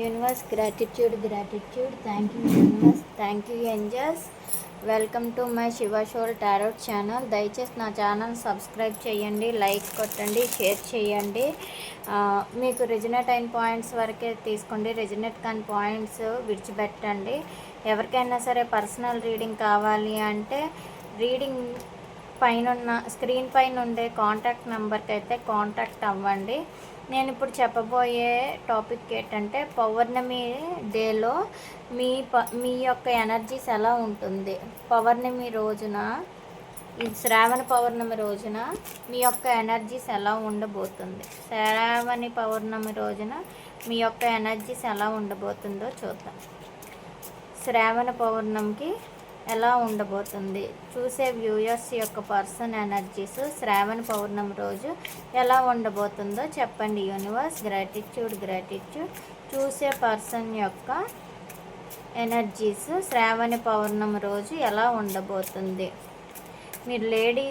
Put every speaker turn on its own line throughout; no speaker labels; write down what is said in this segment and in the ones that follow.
Universe gratitude gratitude thank you universe thank you angels welcome to my Shiva soul tarot channel దయచేసి నా channel subscribe చేయండి like కొట్టండి share చేయండి. మీకు resonate అయిన పాయింట్స్ వరకే తీసుకోండి. రెజినేట్ కాని పాయింట్స్ విడిచిపెట్టండి. ఎవరికైనా సరే పర్సనల్ రీడింగ్ కావాలి అంటే రీడింగ్ పైన స్క్రీన్ పైన ఉండే కాంటాక్ట్ నెంబర్కి అయితే కాంటాక్ట్ అవ్వండి. నేను ఇప్పుడు చెప్పబోయే టాపిక్ ఏంటంటే పౌర్ణమి డేలో మీ ప మీ యొక్క ఎనర్జీస్ ఎలా ఉంటుంది? పౌర్ణమి రోజున ఈ శ్రావణ పౌర్ణమి రోజున మీ యొక్క ఎనర్జీస్ ఎలా ఉండబోతుంది? శ్రావణి పౌర్ణమి రోజున మీ యొక్క ఎనర్జీస్ ఎలా ఉండబోతుందో చూద్దాం. శ్రావణ పౌర్ణమికి ఎలా ఉండబోతుంది? చూసే వ్యూయర్స్ యొక్క పర్సన్ ఎనర్జీస్ శ్రావణ పౌర్ణమి రోజు ఎలా ఉండబోతుందో చెప్పండి. Universe gratitude gratitude. చూసే పర్సన్ యొక్క ఎనర్జీస్ శ్రావణ పౌర్ణమి రోజు ఎలా ఉండబోతుంది? మీరు లేడీ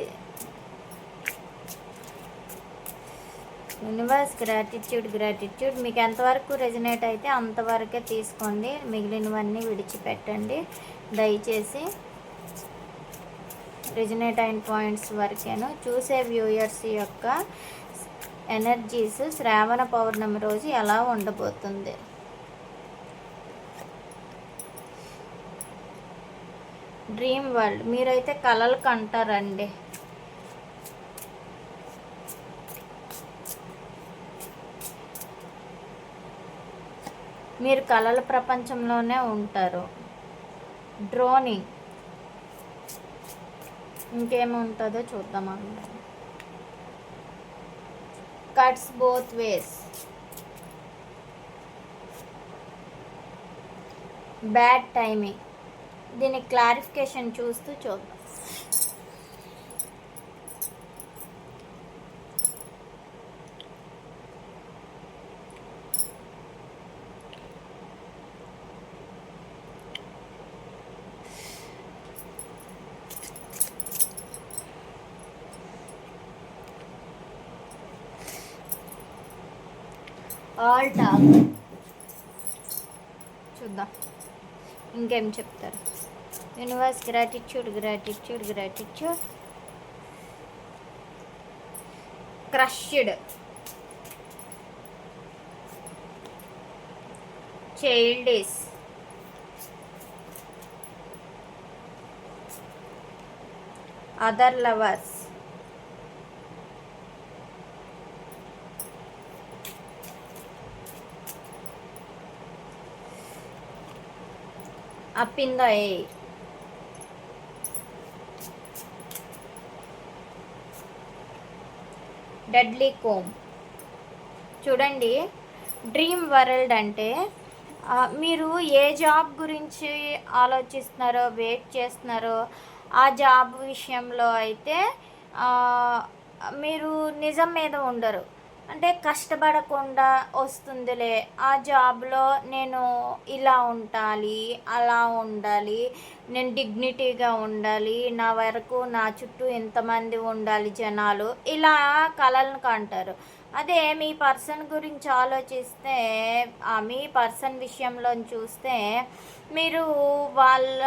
యూనివర్స్ గ్రాటిట్యూడ్ గ్రాటిట్యూడ్. మీకు ఎంతవరకు రెజినేట్ అయితే అంతవరకే తీసుకోండి. మిగిలినవన్నీ విడిచిపెట్టండి. దయచేసి రిజనేట్ అయిన పాయింట్స్ వరకేను. చూసే వ్యూయర్స్ యొక్క ఎనర్జీస్ శ్రావణ పౌర్ణమి రోజు ఎలా ఉండబోతుంది? డ్రీమ్ వరల్డ్ మీరైతే కలలు కంటారండి. మీరు కళల ప్రపంచంలోనే ఉంటారు. డ్రోనింగ్. ఇంకేముంటుందో చూద్దాం cuts both ways. Bad timing. దీని క్లారిఫికేషన్ చూస్తూ చూద్దాం. ఆల్ టాక్ చూద్దాం. ఇంకేం చెప్తారు? Universe gratitude gratitude gratitude crushed childish other lovers up in deadly come. చూడండి డ్రీమ్ వరల్డ్ అంటే మీరు ఏ జాబ్ గురించి ఆలోచిస్తున్నారో వెయిట్ చేస్తున్నారో ఆ జాబ్ విషయంలో అయితే మీరు నిజం మీద ఉండరు. అంటే కష్టపడకుండా వస్తుందిలే. ఆ జాబ్లో నేను ఇలా ఉండాలి అలా ఉండాలి నేను డిగ్నిటీగా ఉండాలి నా వరకు నా చుట్టూ ఎంతమంది ఉండాలి జనాలు. ఇలా కళలను కంటారు. అదే మీ పర్సన్ గురించి ఆలోచిస్తే మీ పర్సన్ విషయంలో చూస్తే మీరు వాళ్ళ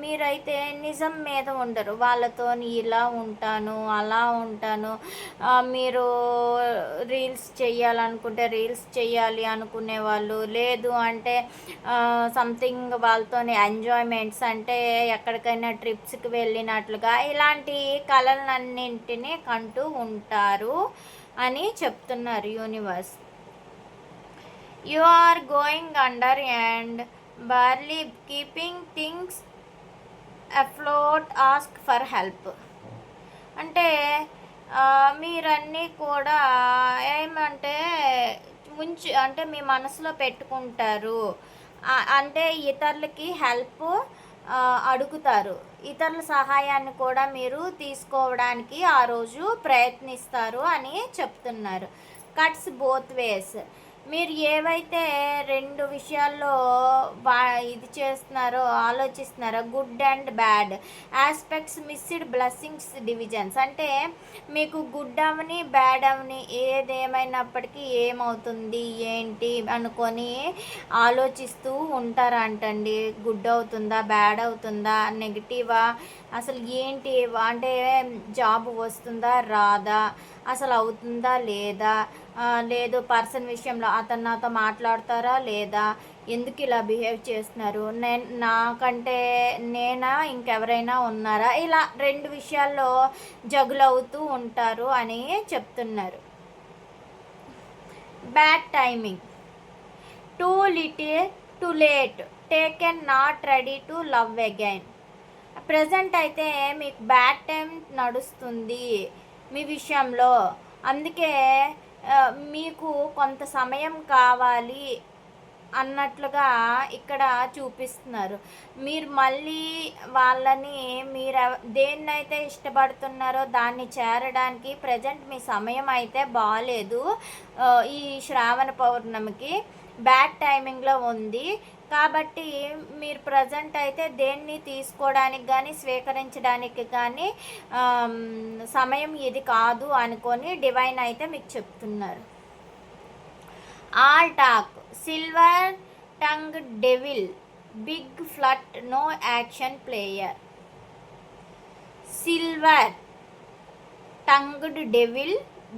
మీరైతే నిజం మీద ఉండరు. వాళ్ళతో ఇలా ఉంటాను అలా ఉంటాను. మీరు రీల్స్ చేయాలనుకుంటే రీల్స్ చేయాలి అనుకునే వాళ్ళు. లేదు అంటే సంథింగ్ వాళ్ళతో ఎంజాయ్మెంట్స్ అంటే ఎక్కడికైనా ట్రిప్స్కి వెళ్ళినట్లుగా ఇలాంటి కళలన్నింటినీ కంటూ ఉంటారు. అని చెప్తున్నారు universe you are going under and barely keeping things afloat ask for help అంటే మీరన్నీ కూడా ఏమంటే ముంచి అంటే మీ మనసులో పెట్టుకుంటారు. అంటే ఇతరులకి హెల్ప్ అడుగుతారు. ఇతరుల సహాయాన్ని కూడా మీరు తీసుకోవడానికి ఆ రోజు ప్రయత్నిస్తారు అని చెప్తున్నారు. కట్స్ బోత్ వేస్ మీరు ఏవైతే రెండు విషయాల్లో వా ఇది చేస్తున్నారో ఆలోచిస్తున్నారో good and bad aspects missed blessings divisions. అంటే మీకు గుడ్ అవని బ్యాడ్ అవని ఏదేమైనప్పటికీ ఏమవుతుంది ఏంటి అనుకొని ఆలోచిస్తూ ఉంటారంటండి. గుడ్ అవుతుందా బ్యాడ్ అవుతుందా నెగిటివా అసలు ఏంటి అంటే జాబ్ వస్తుందా రాదా అసలు అవుతుందా లేదా లేదు పర్సన్ విషయంలో అతను నాతో మాట్లాడతారా లేదా? ఎందుకు ఇలా బిహేవ్ చేస్తున్నారు? నేను నాకంటే నేనా ఇంకెవరైనా ఉన్నారా? ఇలా రెండు విషయాల్లో జగులవుతూ ఉంటారు అని చెప్తున్నారు. Bad timing. Too little too late. Taken not ready to love again. Present అయితే మీకు బ్యాడ్ టైం నడుస్తుంది మీ విషయంలో. అందుకే మీకు కొంత సమయం కావాలి అన్నట్లుగా ఇక్కడ చూపిస్తున్నారు. మీరు మళ్ళీ వాళ్ళని మీరు దేన్నైతే ఇష్టపడుతున్నారో దాన్ని చేరడానికి ప్రజెంట్ మీ సమయం అయితే బాగాలేదు ఈ శ్రావణ పౌర్ణమికి. బ్యాడ్ టైమింగ్లో ఉంది. కాబట్టి మీరు ప్రజెంట్ అయితే దేన్ని తీసుకోవడానికి కానీ స్వీకరించడానికి కానీ సమయం ఇది కాదు అనుకొని డివైన్ అయితే మీకు చెప్తున్నారు. All talk silver tongue devil big flirt no action player. Silver tongued devil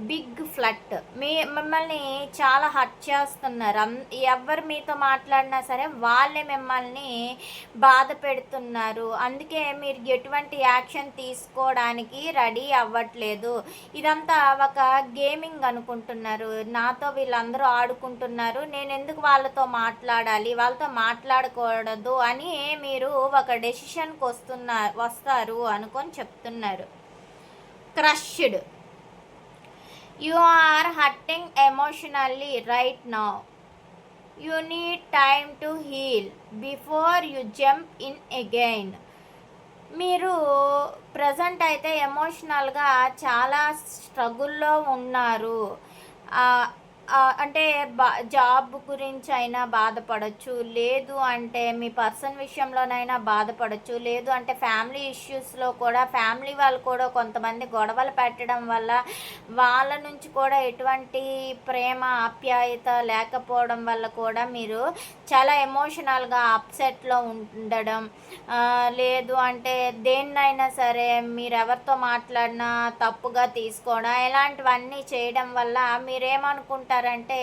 big flirt. మీ మిమ్మల్ని చాలా హర్ట్ చేస్తున్నారు. ఎవరు మీతో మాట్లాడినా సరే వాళ్ళే మిమ్మల్ని బాధ పెడుతున్నారు. అందుకే మీరు ఎటువంటి యాక్షన్ తీసుకోవడానికి రెడీ అవ్వట్లేదు. ఇదంతా ఒక గేమింగ్ అనుకుంటున్నారు. నాతో వీళ్ళందరూ ఆడుకుంటున్నారు. నేను ఎందుకు వాళ్ళతో మాట్లాడాలి? వాళ్ళతో మాట్లాడకూడదు అని మీరు ఒక డెసిషన్కి వస్తున్నారు వస్తారు అనుకొని చెప్తున్నారు. Crushed. You are hurting emotionally right నా you need time to heal before you jump in again మీరు ప్రజెంట్ అయితే ఎమోషనల్గా చాలా స్ట్రగుల్లో ఉన్నారు. అంటే బా జాబ్ గురించి అయినా బాధపడచ్చు. లేదు అంటే మీ పర్సన్ విషయంలోనైనా బాధపడచ్చు. లేదు అంటే ఫ్యామిలీ ఇష్యూస్లో కూడా ఫ్యామిలీ వాళ్ళు కూడా కొంతమంది గొడవలు పెట్టడం వల్ల వాళ్ళ నుంచి కూడా ఎటువంటి ప్రేమ ఆప్యాయత లేకపోవడం వల్ల కూడా మీరు చాలా ఎమోషనల్గా అప్సెట్లో ఉండడం. లేదు అంటే దేన్నైనా సరే మీరు ఎవరితో మాట్లాడినా తప్పుగా తీసుకోవడం ఇలాంటివన్నీ చేయడం వల్ల మీరేమనుకుంటారు? చేస్తారంటే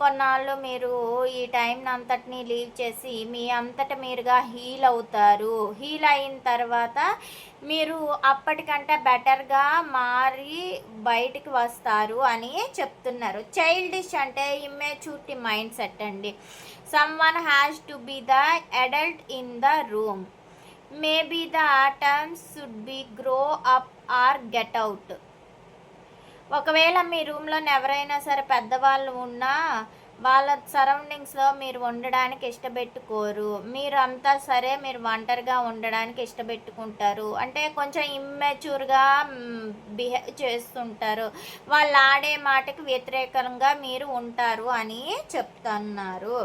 కొన్నాళ్ళు మీరు ఈ టైం అంతటిని లీవ్ చేసి మీ అంతట మీరుగా హీల్ అవుతారు. హీల్ అయిన తర్వాత మీరు అప్పటికంటే బెటర్గా మారి బయటికి వస్తారు అని చెప్తున్నారు. చైల్డిష్ అంటే ఇమ్మెచ్యూరిటీ మైండ్ సెట్ అండి. Someone has to be the adult in the room. Maybe the terms should be grow up or get out. ఒకవేళ మీ రూమ్లో ఎవరైనా సరే పెద్దవాళ్ళు ఉన్నా వాళ్ళ సరౌండింగ్స్లో మీరు ఉండడానికి ఇష్టపెట్టుకోరు. మీరు అంతా సరే మీరు ఒంటరిగా ఉండడానికి ఇష్టపెట్టుకుంటారు. అంటే కొంచెం ఇమ్మెచ్యూర్గా బిహేవ్ చేస్తుంటారు. వాళ్ళు ఆడే మాటకి వ్యతిరేకంగా మీరు ఉంటారు అని చెప్తున్నారు.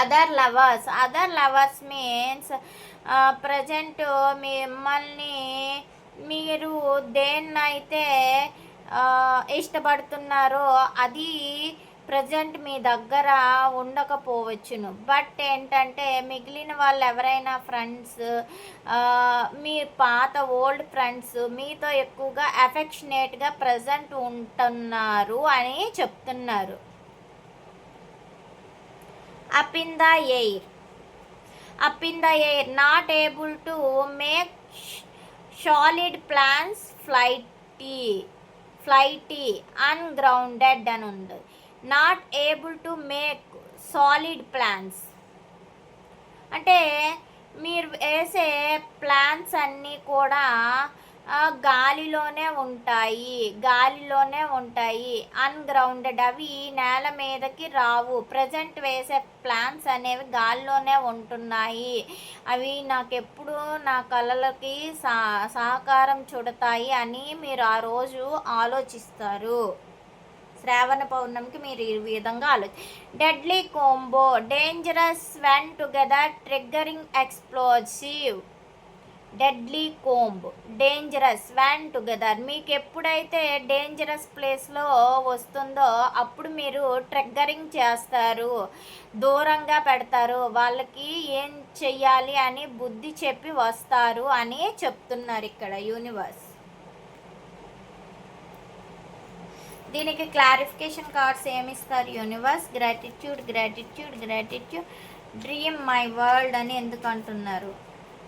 Other lovers other lovers means present మిమ్మల్ని మీరు దేన్నైతే ఇష్టపడుతున్నారో అది ప్రజెంట్ మీ దగ్గర ఉండకపోవచ్చును. బట్ ఏంటంటే మిగిలిన వాళ్ళు ఎవరైనా ఫ్రెండ్స్ మీ పాత ఓల్డ్ ఫ్రెండ్స్ మీతో ఎక్కువగా అఫెక్షనేట్గా ప్రజెంట్ ఉంటున్నారు అని చెప్తున్నారు. Up in the air? Up in the air? Not able to make solid plans flighty. Flighty ungrounded అని ఉంది. Not able to make solid plans అంటే మీరు వేసే ప్లాన్స్ అన్నీ కూడా గాలిలోనే ఉంటాయి గాలిలోనే ఉంటాయి. అన్గ్రౌండెడ్ అవి నేల మీదకి రావు. ప్రజెంట్ వేసే ప్లాన్స్ అనేవి గాలిలోనే ఉంటున్నాయి. అవి నాకు ఎప్పుడూ నా కళలకి సా సహకారం చూడతాయి అని మీరు ఆ రోజు ఆలోచిస్తారు. శ్రావణ పౌర్ణమికి మీరు ఈ విధంగా ఆలోచి deadly combo dangerous when together triggering explosive deadly combo dangerous when together. మీకు ఎప్పుడైతే డేంజరస్ ప్లేస్లో వస్తుందో అప్పుడు మీరు ట్రెగ్గరింగ్ చేస్తారు దూరంగా పెడతారు వాళ్ళకి ఏం చెయ్యాలి అని బుద్ధి చెప్పి వస్తారు అని చెప్తున్నారు ఇక్కడ యూనివర్స్. దీనికి clarification cards ఏమిస్తారు universe? Gratitude gratitude gratitude. Dream my world అని ఎందుకు అంటున్నారు?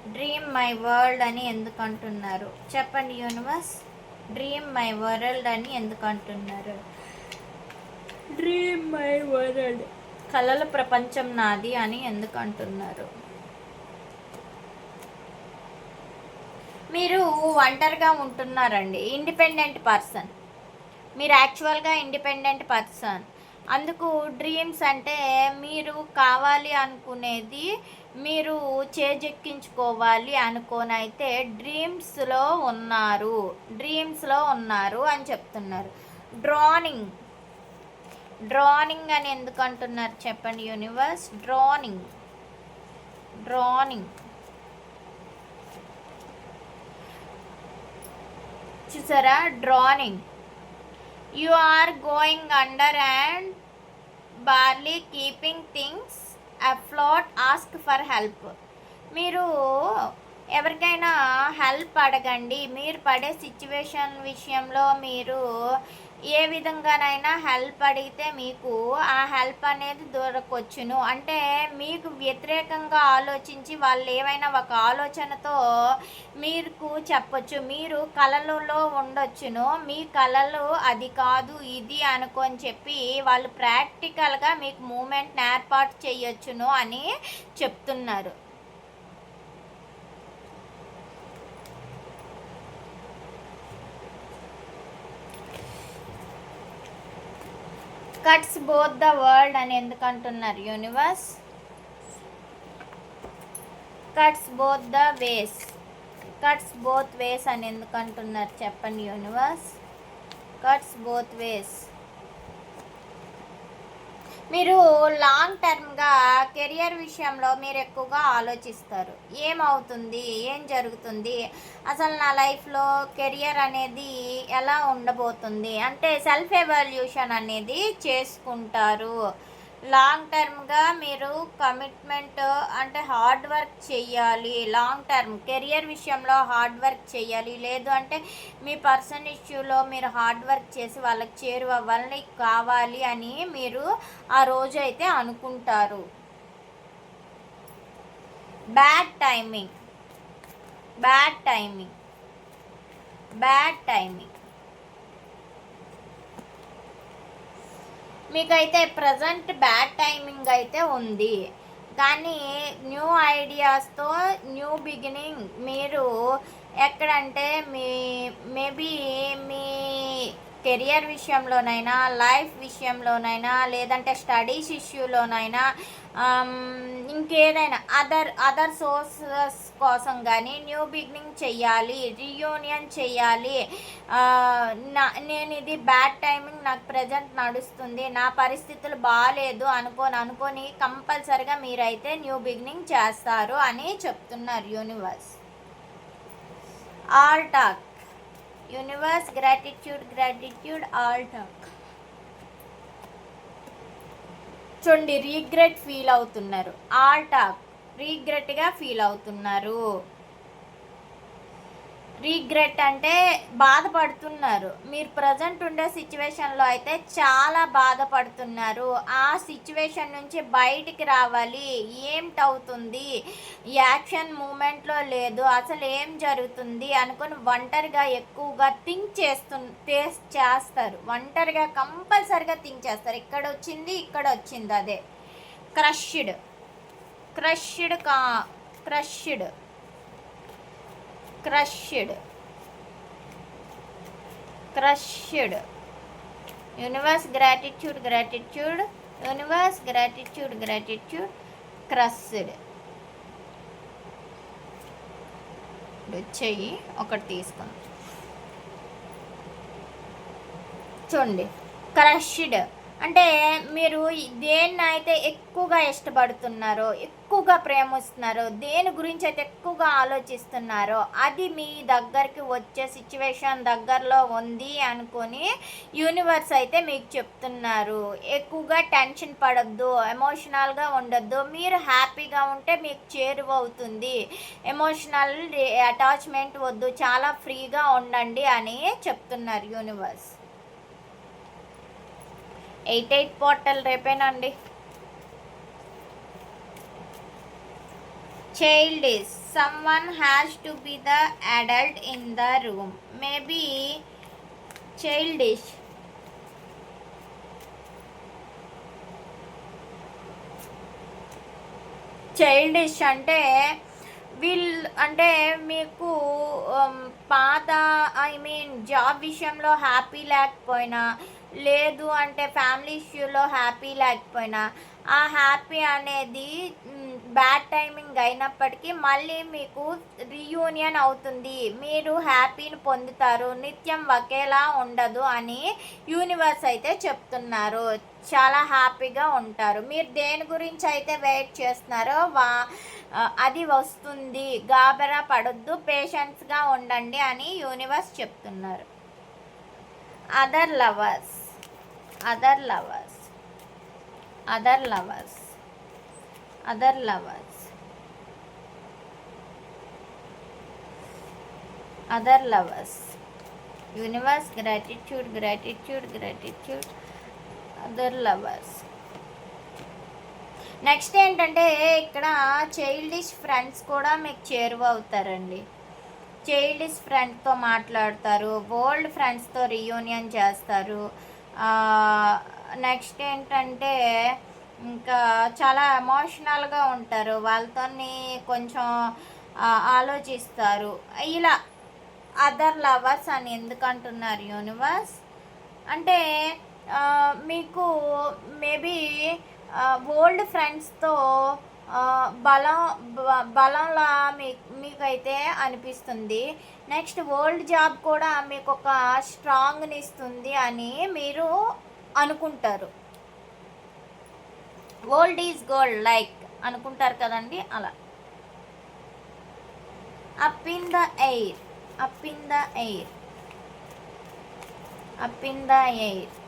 డ్రీమ్ మై వరల్డ్ అని ఎందుకు అంటున్నారు చెప్పండి యూనివర్స్. డ్రీమ్ మై వరల్డ్ అని ఎందుకు అంటున్నారు డ్రీమ్ మై వరల్డ్. కళల ప్రపంచం నాది అని ఎందుకు అంటున్నారు మీరు ఒంటరిగా ఉంటున్నారండి. Independent person. మీరు యాక్చువల్గా ఇండిపెండెంట్ పర్సన్. అందుకు డ్రీమ్స్ అంటే మీరు కావాలి అనుకునేది మీరు చేజెక్కించుకోవాలి అనుకోని అయితే డ్రీమ్స్లో ఉన్నారు. డ్రీమ్స్లో ఉన్నారు అని చెప్తున్నారు. డ్రానింగ్ డ్రానింగ్ అని ఎందుకు అంటున్నారు చెప్పండి యూనివర్స్ డ్రానింగ్ డ్రానింగ్ చూసారా? Drowning you are going under and barely keeping things afloat ask for help మీరు ఎవరికైనా హెల్ప్ అడగండి. మీరు పడే సిచ్యువేషన్ విషయంలో మీరు ఏ విధంగానైనా హెల్ప్ అడిగితే మీకు ఆ హెల్ప్ అనేది దొరకొచ్చును. అంటే మీకు వ్యతిరేకంగా ఆలోచించి వాళ్ళు ఏమైనా ఒక ఆలోచనతో మీకు చెప్పొచ్చు. మీరు కళలలో ఉండొచ్చును. మీ కళలు అది కాదు ఇది అనుకొని చెప్పి వాళ్ళు ప్రాక్టికల్గా మీకు మూమెంట్ని ఏర్పాటు చేయొచ్చును అని చెప్తున్నారు. కట్స్ బోత్ ద వరల్డ్ అని ఎందుకు అంటున్నారు universe? Cuts both the ways. Cuts both ways అని ఎందుకు అంటున్నారు చెప్పండి యూనివర్స్. కట్స్ బోత్ వేస్. మీరు లాంగ్ టర్మ్గా కెరియర్ విషయంలో మీరు ఎక్కువగా ఆలోచిస్తారు. ఏమవుతుంది? ఏం జరుగుతుంది? అసలు నా లైఫ్లో కెరియర్ అనేది ఎలా ఉండబోతుంది? అంటే సెల్ఫ్ ఎవాల్యూషన్ అనేది చేసుకుంటారు. లాంగ్ టర్మ్గా మీరు కమిట్మెంట్ అంటే హార్డ్ వర్క్ చేయాలి లాంగ్ టర్మ్ కెరియర్ విషయంలో హార్డ్ వర్క్ చేయాలి లేదు అంటే మీ పర్సన్ ఇష్యూలో మీరు హార్డ్ వర్క్ చేసి వాళ్ళకి చేరువవ్వాలని కావాలి అని మీరు ఆ రోజు అయితే అనుకుంటారు. Bad timing bad timing bad timing మీకైతే ప్రజెంట్ బ్యాడ్ టైమింగ్ అయితే ఉంది. కానీ న్యూ ఐడియాస్తో న్యూ బిగినింగ్ మీరు ఎక్కడంటే మీ మేబీ మీ కెరియర్ విషయంలోనైనా లైఫ్ విషయంలోనైనా లేదంటే స్టడీస్ ఇష్యూలోనైనా Um, ఇంకేదైనా అదర్ అదర్ సోర్సెస్ కోసం కానీ న్యూ బిగినింగ్ చెయ్యాలి రీయూనియన్ చెయ్యాలి. Uh, నా నేను ఇది బ్యాడ్ టైమింగ్ నాకు ప్రజెంట్ నడుస్తుంది. నా పరిస్థితులు బాగాలేదు అనుకోని అనుకొని కంపల్సరిగా మీరైతే న్యూ బిగినింగ్ చేస్తారు అని చెప్తున్నారు universe all talk universe gratitude gratitude all talk చూడండి రీగ్రెట్ ఫీల్ అవుతున్నారు. ఆల్ టాక్ రీగ్రెట్గా ఫీల్ అవుతున్నారు. రీగ్రెట్ అంటే బాధపడుతున్నారు. మీరు ప్రజెంట్ ఉండే సిచ్యువేషన్లో అయితే చాలా బాధపడుతున్నారు. ఆ సిచ్యువేషన్ నుంచి బయటికి రావాలి. ఏమిటవుతుంది యాక్షన్ మూమెంట్లో లేదు. అసలు ఏం జరుగుతుంది? అనుకుని ఒంటరిగా ఎక్కువగా థింక్ చేస్తు చేస్తారు. ఒంటరిగా కంపల్సరిగా థింక్ చేస్తారు. ఇక్కడ వచ్చింది ఇక్కడ వచ్చింది అదే. క్రష్డ్. క్రష్డ్ కా crushed. Crushed. Crushed. Universe gratitude gratitude. Universe gratitude gratitude. Crushed. చెయ్యి ఒకటి తీసుకుందాం. చూడండి. క్రష్డ్. అంటే మీరు దేన్ని అయితే ఎక్కువగా ఇష్టపడుతున్నారో ఎక్కువగా ప్రేమిస్తున్నారో దేని గురించి అయితే ఎక్కువగా ఆలోచిస్తున్నారో అది మీ దగ్గరికి వచ్చే సిచ్యువేషన్ దగ్గరలో ఉంది అనుకొని యూనివర్స్ అయితే మీకు చెప్తున్నారు. ఎక్కువగా టెన్షన్ పడద్దు ఎమోషనల్గా ఉండొద్దు. మీరు హ్యాపీగా ఉంటే మీకు చేరువవుతుంది ఎమోషనల్ అటాచ్మెంట్ వద్దు చాలా ఫ్రీగా ఉండండి అని చెప్తున్నారు universe eight eight portal రేపేనండి. Child is someone has to be the adult in the room maybe childish childish అంటే వీళ్ళు అంటే మీకు um, పాత ఐ మీన్ జాబ్ విషయంలో హ్యాపీ లేకపోయినా లేదు అంటే ఫ్యామిలీ ఇష్యూలో హ్యాపీ లేకపోయినా ఆ హ్యాపీ అనేది బ్యాడ్ టైమింగ్ అయినప్పటికీ మళ్ళీ మీకు రీయూనియన్ అవుతుంది. మీరు హ్యాపీని పొందుతారు. నిత్యం ఒకేలా ఉండదు అని యూనివర్స్ అయితే చెప్తున్నారు. చాలా హ్యాపీగా ఉంటారు. మీరు దేని గురించి అయితే వెయిట్ చేస్తున్నారో వా అది వస్తుంది. గాబరా పడొద్దు. పేషెన్స్గా ఉండండి అని యూనివర్స్ చెప్తున్నారు. Other lovers other lovers other lovers other lovers other lovers universe gratitude gratitude gratitude other lovers next ఏంటంటే ఇక్కడ చైల్డిష్ ఫ్రెండ్స్ కూడా మీకు చేరువ అవుతారండి. చైల్డిష్ ఫ్రెండ్తో మాట్లాడతారు ఓల్డ్ ఫ్రెండ్స్తో రియూనియన్ చేస్తారు. నెక్స్ట్ ఏంటంటే ఇంకా చాలా ఎమోషనల్గా ఉంటారు. వాళ్ళతో కొంచెం ఆలోచిస్తారు. ఇలా అదర్ లవర్స్ అని ఎందుకు అంటున్నారు యూనివర్స్ అంటే మీకు మేబీ ఓల్డ్ ఫ్రెండ్స్తో బలం బ- బలంలా మీ మీకైతే అనిపిస్తుంది. నెక్స్ట్ ఓల్డ్ జాబ్ కూడా మీకు ఒక స్ట్రాంగ్ని ఇస్తుంది అని మీరు అనుకుంటారు. ఓల్డ్ ఈజ్ గోల్డ్ లైక్ అనుకుంటారు కదండి అలా. Up in the air up in the air up in the air.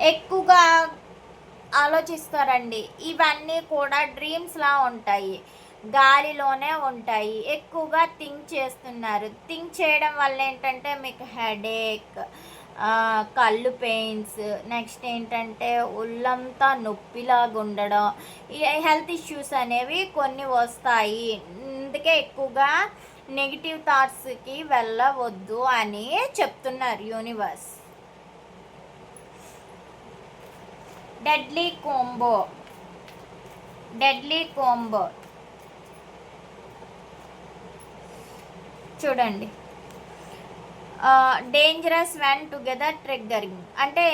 ఎక్కువగా ఆలోచిస్తారండి. ఇవన్నీ కూడా డ్రీమ్స్లా ఉంటాయి. గాలిలోనే ఉంటాయి. ఎక్కువగా థింక్ చేస్తున్నారు. థింక్ చేయడం వల్ల ఏంటంటే మీకు హెడేక్ కళ్ళు పెయిన్స్ నెక్స్ట్ ఏంటంటే ఒళ్ళంతా నొప్పిలాగా ఉండడం ఈ హెల్త్ ఇష్యూస్ అనేవి కొన్ని వస్తాయి. అందుకే ఎక్కువగా నెగిటివ్ థాట్స్కి వెళ్ళవద్దు అని చెప్తున్నారు universe deadly combo. Deadly combo. చూడండి. డేంజరస్ వెన్ టుగెదర్ ట్రిగ్గరింగ్ అంటే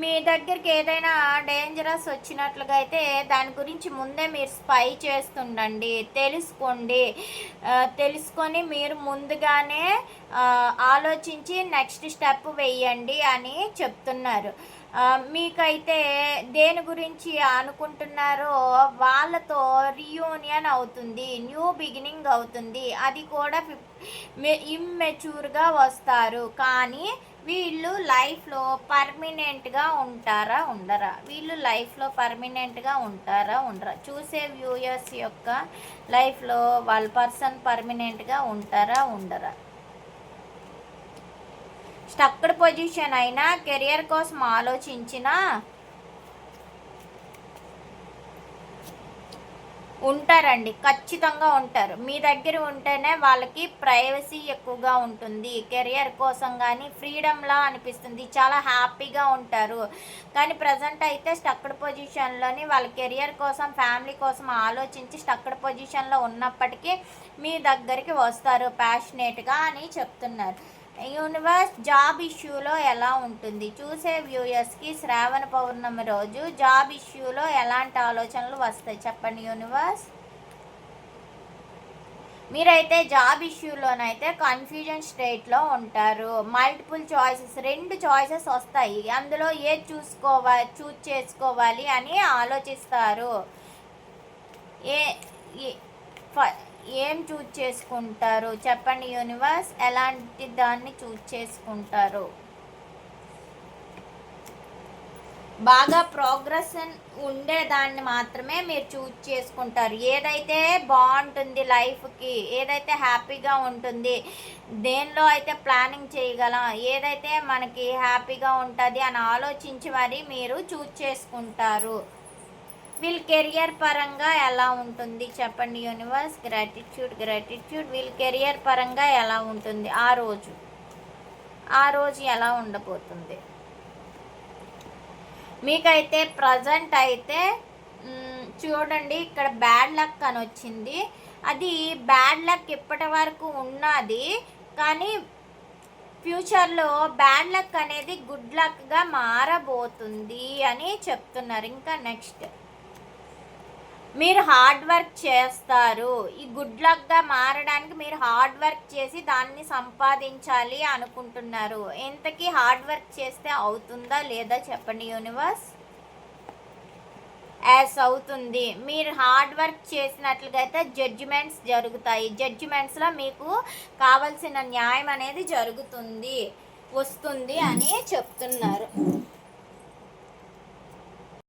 మీ దగ్గరికి ఏదైనా డేంజరస్ వచ్చినట్లుగా అయితే దాని గురించి ముందే మీరు స్పై చేస్తుండండి తెలుసుకోండి. తెలుసుకొని మీరు ముందుగానే ఆలోచించి నెక్స్ట్ స్టెప్ వేయండి అని చెప్తున్నారు. మీకైతే దేని గురించి అనుకుంటున్నారో వాళ్ళతో రియూనియన్ అవుతుంది న్యూ బిగినింగ్ అవుతుంది. అది కూడా ఇమ్మెచ్యూర్గా వస్తారు. కానీ వీళ్ళు లైఫ్లో పర్మినెంట్గా ఉంటారా ఉండరా? వీళ్ళు లైఫ్లో పర్మినెంట్గా ఉంటారా ఉండరా? చూసే వ్యూయర్స్ యొక్క లైఫ్లో వాళ్ళ పర్సన్ పర్మినెంట్గా ఉంటారా ఉండరా? స్టక్డ్ పొజిషన్ అయినా కెరియర్ కోసం ఆలోచించిన ఉంటారండి. ఖచ్చితంగా ఉంటారు. మీ దగ్గర ఉంటేనే వాళ్ళకి ప్రైవసీ ఎక్కువగా ఉంటుంది. కెరియర్ కోసం కానీ ఫ్రీడమ్లా అనిపిస్తుంది. చాలా హ్యాపీగా ఉంటారు. కానీ ప్రజెంట్ అయితే స్టక్డ్ పొజిషన్లోని వాళ్ళ కెరియర్ కోసం ఫ్యామిలీ కోసం ఆలోచించి స్టక్డ్ పొజిషన్లో ఉన్నప్పటికీ మీ దగ్గరికి వస్తారు. ప్యాషనేట్గా అని చెప్తున్నారు. యూనివర్స్ జాబ్ ఇష్యూలో ఎలా ఉంటుంది? చూసే వ్యూయర్స్కి శ్రావణ పౌర్ణమి రోజు జాబ్ ఇష్యూలో ఎలాంటి ఆలోచనలు వస్తాయి? చెప్పండి యూనివర్స్. మీరైతే జాబ్ ఇష్యూలోనైతే కన్ఫ్యూజన్ స్టేట్లో ఉంటారు. మల్టిపుల్ చాయిసెస్ రెండు చాయిసెస్ వస్తాయి. అందులో ఏది చూసుకోవాలి చూజ్ చేసుకోవాలి అని ఆలోచిస్తారు. ఏ ఏం చూజ్ చేసుకుంటారు? చెప్పండి యూనివర్స్ ఎలాంటి దాన్ని చూజ్ చేసుకుంటారు? బాగా ప్రోగ్రెస్ ఉండేదాన్ని మాత్రమే మీరు చూజ్ చేసుకుంటారు. ఏదైతే బాగుంటుంది లైఫ్కి ఏదైతే హ్యాపీగా ఉంటుంది దేనిలో అయితే ప్లానింగ్ చేయగలం ఏదైతే మనకి హ్యాపీగా ఉంటుంది అని ఆలోచించి మరి మీరు చూజ్ చేసుకుంటారు. వీళ్ళ కెరియర్ పరంగా ఎలా ఉంటుంది? చెప్పండి యూనివర్స్ గ్రాటిట్యూడ్ గ్రాటిట్యూడ్ వీళ్ళ కెరియర్ పరంగా ఎలా ఉంటుంది? ఆ రోజు. ఆ రోజు ఎలా ఉండబోతుంది? మీకైతే ప్రజెంట్ అయితే చూడండి ఇక్కడ బ్యాడ్ లక్ అని వచ్చింది. అది బ్యాడ్ లక్ ఇప్పటి వరకు ఉన్నది కానీ ఫ్యూచర్లో బ్యాడ్ లక్ అనేది గుడ్ లక్గా మారబోతుంది అని చెప్తున్నారు. ఇంకా నెక్స్ట్ మీరు హార్డ్ వర్క్ చేస్తారు. ఈ గుడ్ లక్గా మారడానికి మీరు హార్డ్ వర్క్ చేసి దాన్ని సంపాదించాలి అనుకుంటున్నారు. ఇంతకీ హార్డ్ వర్క్ చేస్తే అవుతుందా లేదా చెప్పండి యూనివర్స్ యాస్ అవుతుంది. మీరు హార్డ్ వర్క్ చేసినట్లుగా అయితే జడ్జిమెంట్స్ జరుగుతాయి జడ్జిమెంట్స్లో మీకు కావలసిన న్యాయం అనేది జరుగుతుంది వస్తుంది అని చెప్తున్నారు.